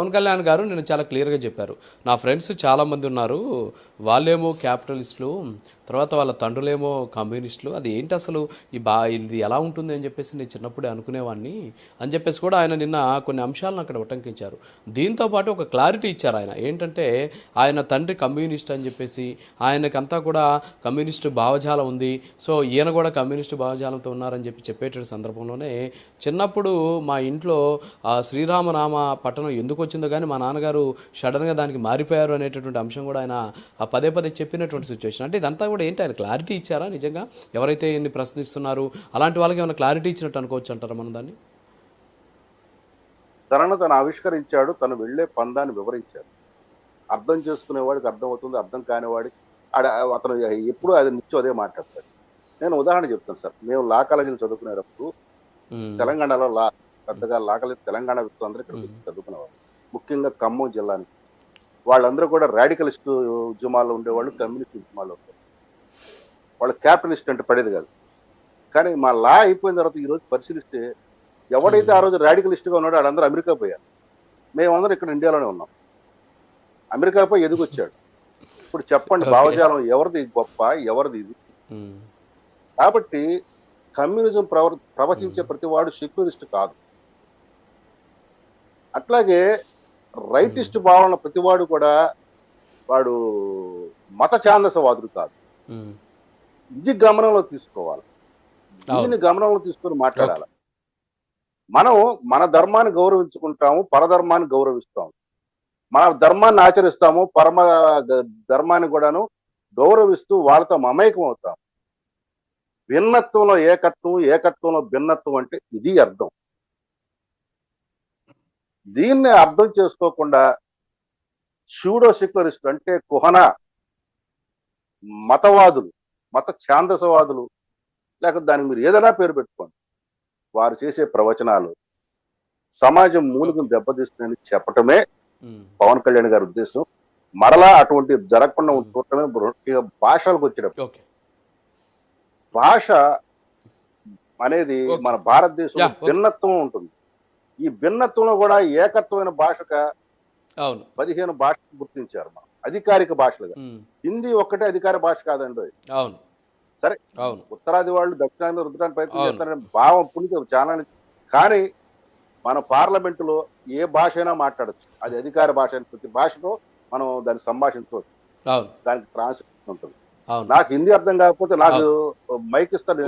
పవన్ కళ్యాణ్ గారు నేను చాలా క్లియర్గా చెప్పారు. నా ఫ్రెండ్స్ చాలామంది ఉన్నారు. వాళ్ళేమో క్యాపిటలిస్టులు తర్వాత వాళ్ళ తండ్రులేమో కమ్యూనిస్టులు. అది ఏంటి అసలు? ఈ బా ఇది ఎలా ఉంటుంది అని చెప్పేసి నేను చిన్నప్పుడే అనుకునేవాడిని అని చెప్పేసి కూడా ఆయన నిన్న కొన్ని అంశాలను అక్కడ ఉటంకించారు. దీంతో పాటు ఒక క్లారిటీ ఇచ్చారు ఆయన. ఏంటంటే ఆయన తండ్రి కమ్యూనిస్ట్ అని చెప్పేసి ఆయనకంతా కూడా కమ్యూనిస్ట్ భావజాలం ఉంది. సో ఈయన కూడా కమ్యూనిస్ట్ భావజాలంతో ఉన్నారని చెప్పి చెప్పేట సందర్భంలోనే చిన్నప్పుడు మా ఇంట్లో శ్రీరామనామ పట్టణం ఎందుకు వచ్చిందో కానీ మా నాన్నగారు సడన్గా దానికి మారిపోయారు అనేటటువంటి అంశం కూడా ఆయన ఆ పదే పదే చెప్పినటువంటి సిచ్యువేషన్ అంటే ఇదంతా కూడా ఏంటి? ఆయన క్లారిటీ ఇచ్చారా నిజంగా? ఎవరైతే ఇన్ని ప్రశ్నిస్తున్నారు అలాంటి వాళ్ళకి ఏమైనా క్లారిటీ ఇచ్చినట్టు అనుకోవచ్చు అంటారా మనం దాన్ని? తనను తను ఆవిష్కరించాడు తను వెళ్ళే పందాన్ని వివరించాడు. అర్థం చేసుకునేవాడికి అర్థం అవుతుంది అర్థం కానివాడికి అతను ఎప్పుడు అది నిత్యం అదే మాట్లాడతాడు. నేను ఉదాహరణ చెప్తాను సార్. మేము లా కాలేజీలో చదువుకునేటప్పుడు తెలంగాణలో లా పెద్దగా లా కాలేజీ తెలంగాణ వ్యక్తులందరూ ఇక్కడ వచ్చి చదువుకునేవారు ముఖ్యంగా ఖమ్మం జిల్లాని. వాళ్ళందరూ కూడా రాడికలిస్ట్ ఉద్యమాల్లో ఉండేవాళ్ళు కమ్యూనిస్ట్ ఉద్యమాల్లో ఉండేవాళ్ళు. వాళ్ళు క్యాపిటలిస్ట్ అంటే పడేది కాదు. కానీ మా లా అయిపోయిన తర్వాత ఈ రోజు పరిశీలిస్తే ఎవడైతే ఆ రోజు radical గా ఉన్నాడో వాళ్ళందరూ అమెరికా పోయారు. మేమందరం ఇక్కడ ఇండియాలోనే ఉన్నాం. అమెరికా పోయి ఎదుగొచ్చాడు. ఇప్పుడు చెప్పండి. భావజాలం ఎవరిది గొప్ప ఎవరిది ఇది? కాబట్టి కమ్యూనిజం ప్రవర్ ప్రవచించే ప్రతివాడు సెక్యులరిస్ట్ కాదు. అట్లాగే రైటిస్ట్ భావన ప్రతివాడు కూడా వాడు మత ఛాందసవాదుడు కాదు. ఇది గమనంలో తీసుకోవాలి. దీన్ని గమనంలో తీసుకొని మాట్లాడాలి. మనం మన ధర్మాన్ని గౌరవించుకుంటాము పరధర్మాన్ని గౌరవిస్తాము. మన ధర్మాన్ని ఆచరిస్తాము పరమ ధర్మాన్ని కూడాను గౌరవిస్తూ వాళ్ళతో మమేకం అవుతాం. భిన్నత్వంలో ఏకత్వం ఏకత్వంలో భిన్నత్వం అంటే ఇది అర్థం. దీన్ని అర్థం చేసుకోకుండా షూడో సెక్యులరిస్ట్ అంటే కుహన మతవాదులు మత ఛాందసవాదులు లేకపోతే దానికి మీరు ఏదైనా పేరు పెట్టుకోండి. వారు చేసే ప్రవచనాలు సమాజం మూలికను దెబ్బతీస్తుందని చెప్పటమే పవన్ కళ్యాణ్ గారి ఉద్దేశం. మరలా అటువంటి జరగకుండా చూడటమే ఇక భాషలకు వచ్చినప్పుడు ఓకే. భాష అనేది. మన భారతదేశంలో okay. భిన్నత్వం ఉంటుంది. ఈ భిన్నత్వంలో కూడా ఏకత్వమైన భాషగా అవును. పదిహేను భాషలు గుర్తించారు మనం. అధికారిక భాషలుగా. హిందీ ఒక్కటే అధికార భాష కాదండి. అవును. సరే. అవును. ఉత్తరాది వాళ్ళు దక్షిణాది రుద్దడానికి ప్రయత్నం. చేస్తారని భావం పుణ్యం చాలా కానీ మన పార్లమెంటులో ఏ భాష అయినా మాట్లాడచ్చు. అది అధికార భాష అయిన ప్రతి భాషలో మనం దాన్ని సంభాషించవచ్చు దానికి ట్రాన్స్లేషన్ ఉంటుంది. నాకు హిందీ అర్థం కాకపోతే నాకు మైక్ ఇస్తాడు.